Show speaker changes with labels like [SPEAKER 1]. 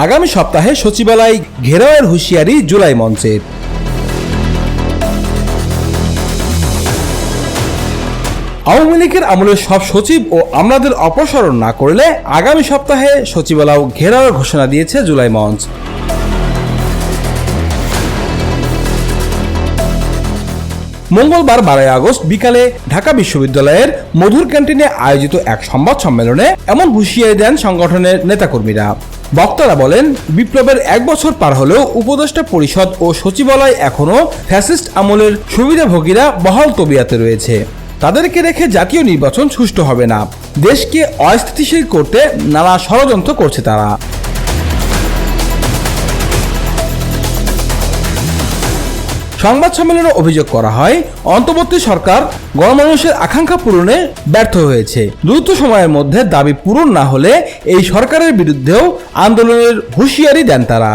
[SPEAKER 1] আগামী সপ্তাহে সচিবালয় ঘেরাওয়ের হুঁশিয়ারি জুলাই মঞ্চের আওয়ামী লীগের আমলের সব সচিব ও আমলাদের অপসারণ না করলে আগামী সপ্তাহে সচিবালয় ঘেরাওয়ের ঘোষণা দিয়েছে জুলাই মঞ্চ। মঙ্গলবার বারোই আগস্ট বিকালে ঢাকা বিশ্ববিদ্যালয়ের মধুর ক্যান্টিনে আয়োজিত এক সংবাদ সম্মেলনে এমন হুঁশিয়ারি দেন সংগঠনের নেতাকর্মীরা। বক্তারা বলেন, বিপ্লবের এক বছর পার হলেও উপদেষ্টা পরিষদ ও সচিবালয় এখনও ফ্যাসিস্ট আমলের সুবিধাভোগীরা বহাল তবিয়াতে রয়েছে। তাদেরকে রেখে জাতীয় নির্বাচন সুষ্ঠু হবে না। দেশকে অস্থিতিশীল করতে নানা ষড়যন্ত্র করছে তারা। সংবাদ সম্মেলনে অভিযোগ করা হয়, অন্তর্বর্তী সরকার গণমানুষের আকাঙ্ক্ষা পূরণে ব্যর্থ হয়েছে। দ্রুত সময়ের মধ্যে দাবি পূরণ না হলে এই সরকারের বিরুদ্ধেও আন্দোলনের হুঁশিয়ারি দেন তারা।